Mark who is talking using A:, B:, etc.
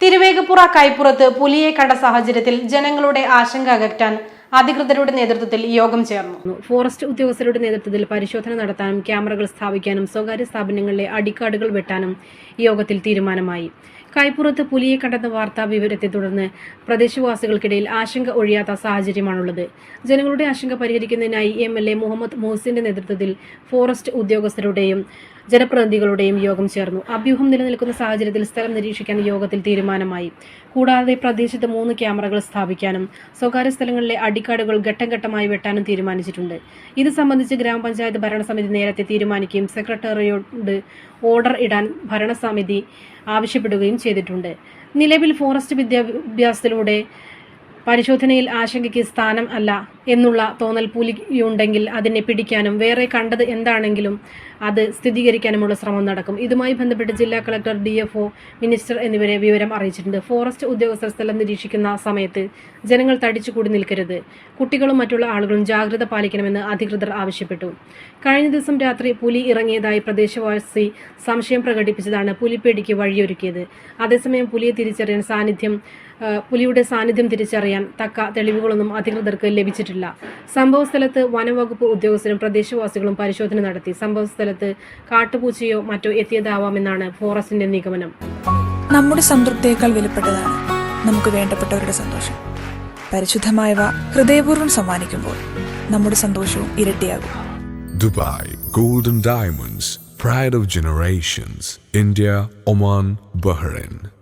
A: തിരുവേഗപ്പുറ കൈപ്പുറത്ത് പുലിയെ കണ്ട സാഹചര്യത്തിൽ ജനങ്ങളുടെ ആശങ്ക അകറ്റാൻ അധികൃതരുടെ നേതൃത്വത്തിൽ യോഗം ചേർന്നു. ഫോറസ്റ്റ് ഉദ്യോഗസ്ഥരുടെ നേതൃത്വത്തിൽ പരിശോധന നടത്താനും ക്യാമറകൾ സ്ഥാപിക്കാനും സ്വകാര്യ സ്ഥാപനങ്ങളിലെ അടിക്കാടുകൾ വെട്ടാനും യോഗത്തിൽ തീരുമാനമായി. കൈപ്പുറത്ത് പുലിയെ കണ്ടെന്ന വാർത്താ വിവരത്തെ തുടർന്ന് പ്രദേശവാസികൾക്കിടയിൽ ആശങ്ക ഒഴിയാത്ത സാഹചര്യമാണുള്ളത്. ജനങ്ങളുടെ ആശങ്ക പരിഹരിക്കുന്നതിനായി എം എൽ എ മുഹമ്മദ് മുഹസിന്റെ നേതൃത്വത്തിൽ ഫോറസ്റ്റ് ഉദ്യോഗസ്ഥരുടെയും ജനപ്രതിനിധികളുടെയും യോഗം ചേർന്നു. അഭ്യൂഹം നിലനിൽക്കുന്ന സാഹചര്യത്തിൽ സ്ഥലം നിരീക്ഷിക്കാൻ യോഗത്തിൽ തീരുമാനമായി. കൂടാതെ പ്രദേശത്ത് മൂന്ന് ക്യാമറകൾ സ്ഥാപിക്കാനും സ്വകാര്യ സ്ഥലങ്ങളിലെ അടിക്കാടുകൾ ഘട്ടം ഘട്ടമായി വെട്ടാനും തീരുമാനിച്ചിട്ടുണ്ട്. ഇത് സംബന്ധിച്ച് ഗ്രാമപഞ്ചായത്ത് ഭരണസമിതി നേരത്തെ തീരുമാനിക്കുകയും സെക്രട്ടറിയോട് ഓർഡർ ഇടാൻ ഭരണസമിതി ആവശ്യപ്പെടുകയും ചെയ്തിട്ടുണ്ട്. നിലവിൽ ഫോറസ്റ്റ് വിദ്യാഭ്യാസത്തിലൂടെ പരിശോധനയിൽ ആശങ്കയ്ക്ക് സ്ഥാനം അല്ല. എന്നുള്ള തോന്നൽ പുലിയുണ്ടെങ്കിൽ അതിനെ പിടിക്കാനും വേറെ കണ്ടത് എന്താണെങ്കിലും അത് സ്ഥിരീകരിക്കാനുമുള്ള ശ്രമം നടക്കും. ഇതുമായി ബന്ധപ്പെട്ട് ജില്ലാ collector D F O minister എന്നിവരെ വിവരം അറിയിച്ചിട്ടുണ്ട്. ഫോറസ്റ്റ് ഉദ്യോഗസ്ഥർ സ്ഥലം നിരീക്ഷിക്കുന്ന സമയത്ത് ജനങ്ങൾ തടിച്ചുകൂടി നിൽക്കരുത്. കുട്ടികളും മറ്റുള്ള ആളുകളും ജാഗ്രത പാലിക്കണമെന്ന് അധികൃതർ ആവശ്യപ്പെട്ടു. കഴിഞ്ഞ ദിവസം രാത്രി പുലി ഇറങ്ങിയതായി പ്രദേശവാസി സംശയം പ്രകടിപ്പിച്ചതാണ് പുലിപ്പേടിക്ക് വഴിയൊരുക്കിയത്. അതേസമയം പുലിയെ തിരിച്ചറിയാൻ സാന്നിധ്യം പുലിയുടെ സാന്നിധ്യം തിരിച്ചറിയാൻ തക്ക തെളിവുകളൊന്നും അധികൃതർക്ക് ലഭിച്ചിട്ടില്ല. സംഭവസ്ഥലത്ത് വനംവകുപ്പ് ഉദ്യോഗസ്ഥരും പ്രദേശവാസികളും പരിശോധന നടത്തി. സംഭവസ്ഥലത്ത് കാട്ടുപൂച്ചയോ മറ്റോ എത്തിയതാവാമെന്നാണ് ഫോറസ്റ്റിന്റെ നിഗമനം.
B: നമ്മുടെ സംതൃപ്തിയേക്കാൾ വിലപ്പെട്ടതാണ് നമുക്ക് വേണ്ടപ്പെട്ടവരുടെ സന്തോഷം. പരിശുദ്ധമായവ ഹൃദയപൂർവം സമ്മാനിക്കുമ്പോൾ നമ്മുടെ സന്തോഷവും ഇരട്ടിയാകും.
C: Dubai golden diamonds pride of generations India Oman Bahrain.